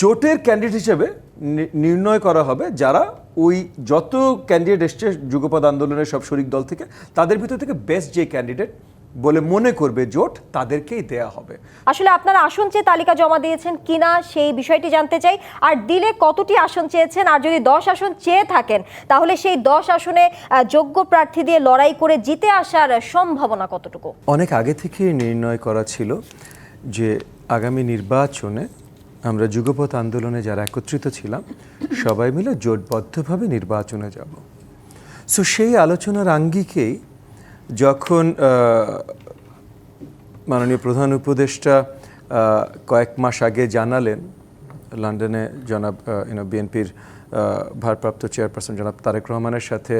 জোটের ক্যান্ডিডেট হিসেবে নির্ণয় করা হবে যারা ওই যত ক্যান্ডিডেট এসছে যুগপদ আন্দোলনের সব শরিক দল থেকে তাদের ভিতর থেকে বেস্ট যে ক্যান্ডিডেট বলে মনে করবে জোট তাদেরকেই দেয়া হবে। আসলে আপনারা আসন চেয়ে তালিকা জমা দিয়েছেন কিনা সেই বিষয়টি জানতে চাই। আর দিলে কতটি আসন চেয়েছেন? আর যদি দশ আসন চেয়ে থাকেন তাহলে সেই দশ আসনে যোগ্য প্রার্থী দিয়ে লড়াই করে জিতে আসার সম্ভাবনা কতটুকু? অনেক আগে থেকে নির্ণয় করা ছিল যে আগামী নির্বাচনে আমরা যুগপথ আন্দোলনে যারা একত্রিত ছিলাম, সবাই মিলে জোটবদ্ধভাবে নির্বাচনে যাব। সো সেই আলোচনার আঙ্গিকেই যখন মাননীয় প্রধান উপদেষ্টা কয়েক মাস আগে জানালেন, লন্ডনে জনাব ইউনো বিএনপির ভারপ্রাপ্ত চেয়ারপারসন জনাব তারেক রহমানের সাথে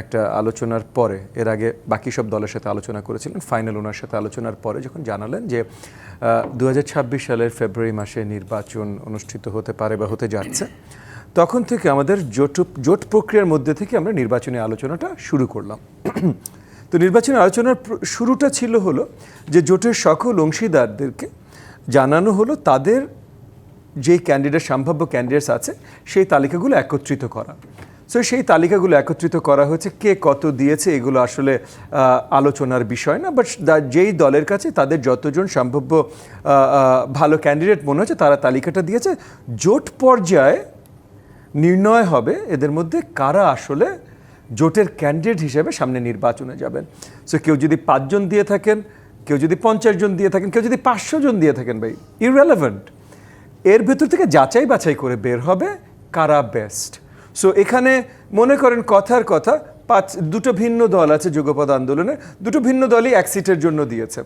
একটা আলোচনার পরে, এর আগে বাকি সব দলের সাথে আলোচনা করেছিলেন, ফাইনাল ওনার সাথে আলোচনার পরে যখন জানালেন যে দু হাজার ছাব্বিশ সালের ফেব্রুয়ারি মাসে নির্বাচন অনুষ্ঠিত হতে পারে বা হতে যাচ্ছে, তখন থেকে আমাদের জোট জোট প্রক্রিয়ার মধ্যে থেকে আমরা নির্বাচনী আলোচনাটা শুরু করলাম। তো নির্বাচনী আলোচনার শুরুটা ছিল হলো যে, জোটের সকল অংশীদারদেরকে জানানো হলো তাদের যে ক্যান্ডিডেট সম্ভাব্য ক্যান্ডিডেটস আছে, সেই তালিকাগুলো একত্রিত করা। সো সেই তালিকাগুলো একত্রিত করা হয়েছে কে কত দিয়েছে, এগুলো আসলে আলোচনার বিষয় না বাট যেই দলের কাছে তাদের যতজন সম্ভাব্য ভালো ক্যান্ডিডেট মনে হচ্ছে, তারা তালিকাটা দিয়েছে। জোট পর্যায়ে নির্ণয় হবে এদের মধ্যে কারা আসলে জোটের ক্যান্ডিডেট হিসেবে সামনে নির্বাচনে যাবেন। সো কেউ যদি পাঁচজন দিয়ে থাকেন, কেউ যদি পঞ্চাশ জন দিয়ে থাকেন, কেউ যদি পাঁচশো জন দিয়ে থাকেন ভাই ইররেলেভেন্ট এর ভেতর থেকে যাচাই বাছাই করে বের হবে কারা বেস্ট সো এখানে মনে করেন কথার কথা, পাঁচ, দুটো ভিন্ন দল আছে যুগপদ আন্দোলনে দুটো ভিন্ন দলই এক সিটের জন্য দিয়েছে।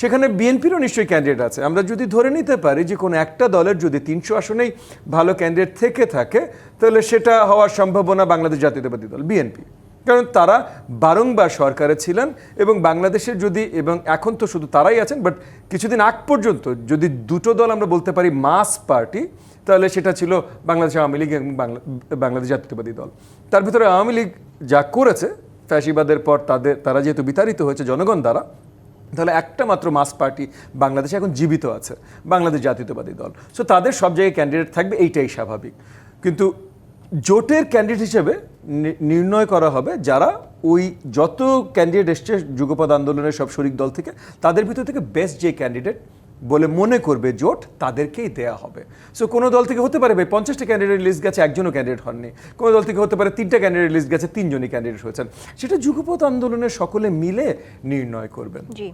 সেখানে বিএনপিরও নিশ্চয়ই ক্যান্ডিডেট আছে। আমরা যদি ধরে নিতে পারি যে কোনো একটা দলের যদি তিনশো আসনেই ভালো ক্যান্ডিডেট থেকে থাকে, তাহলে সেটা হওয়ার সম্ভাবনা বাংলাদেশ জাতীয়তাবাদী দল বিএনপি কারণ তারা বারংবার সরকারে ছিলেন এবং বাংলাদেশের যদি এবং এখন তো শুধু তারাই আছেন বাট কিছুদিন আগ পর্যন্ত যদি দুটো দল আমরা বলতে পারি মাস পার্টি, তাহলে সেটা ছিল বাংলাদেশ আওয়ামী লীগ এবং বাংলাদেশ জাতীয়তাবাদী দল। তার ভিতরে আওয়ামী লীগ যা করেছে, ফ্যাসিবাদের পর তাদের, তারা যেহেতু বিতাড়িত হয়েছে জনগণ দ্বারা, তাহলে একটা মাত্র মাস পার্টি বাংলাদেশে এখন জীবিত আছে, বাংলাদেশ জাতীয়তাবাদী দল। সো তাদের সব জায়গায় ক্যান্ডিডেট থাকবে, এইটাই স্বাভাবিক। কিন্তু জোটের ক্যান্ডিডেট হিসেবে নির্ণয় করা হবে যারা ওই যত ক্যান্ডিডেট এসছে যুগপদ আন্দোলনের সব শরিক দল থেকে, তাদের ভিতর থেকে বেস্ট যে ক্যান্ডিডেট বলে মনে করবে জোট, তাদেরকেই দেয়া হবে। সো কোনো দল থেকে হতে পারে ভাই পঞ্চাশটা ক্যান্ডিডেট লিস্ট গেছে, একজনও ক্যান্ডিডেট হননি। কোনো দল থেকে হতে পারে তিনটা ক্যান্ডিডেট লিস্ট গেছে, তিনজনই ক্যান্ডিডেট হয়েছেন। সেটা যুগপথ আন্দোলনের সকলে মিলে নির্ণয় করবেন।